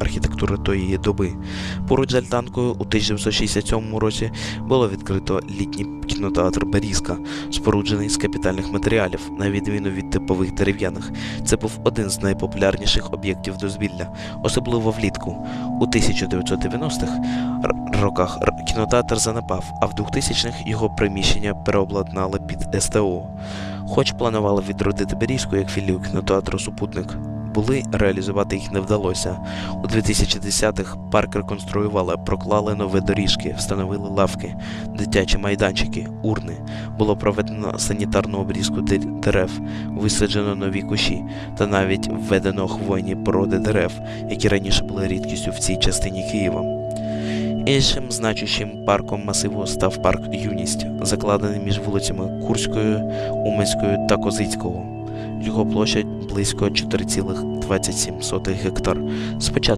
архітектури тої доби. Поруч з альтанкою у 1967 році було відкрито літній кінотеатр Берізка, споруджений з капітальних матеріалів, на відміну від типових дерев'яних. Це був один з найпопулярніших об'єктів дозвілля, особливо влітку. У 1990-х р- роках кінотеатр занепав, а в 2000-х його приміщення переобладнали під СТО. Хоч планували відродити Берізку як філію кінотеатру Супутник, були реалізувати їх не вдалося. У 2010-х парк реконструювали, проклали нові доріжки, встановили лавки, дитячі майданчики, урни. Було проведено санітарну обрізку дерев, висаджено нові кущі та навіть введено хвойні породи дерев, які раніше були рідкістю в цій частині Києва. Іншим значущим парком масиву став парк Юність, закладений між вулицями Курською, Уманською та Козицького. Його площа близько 4,27 гектар. Спочатку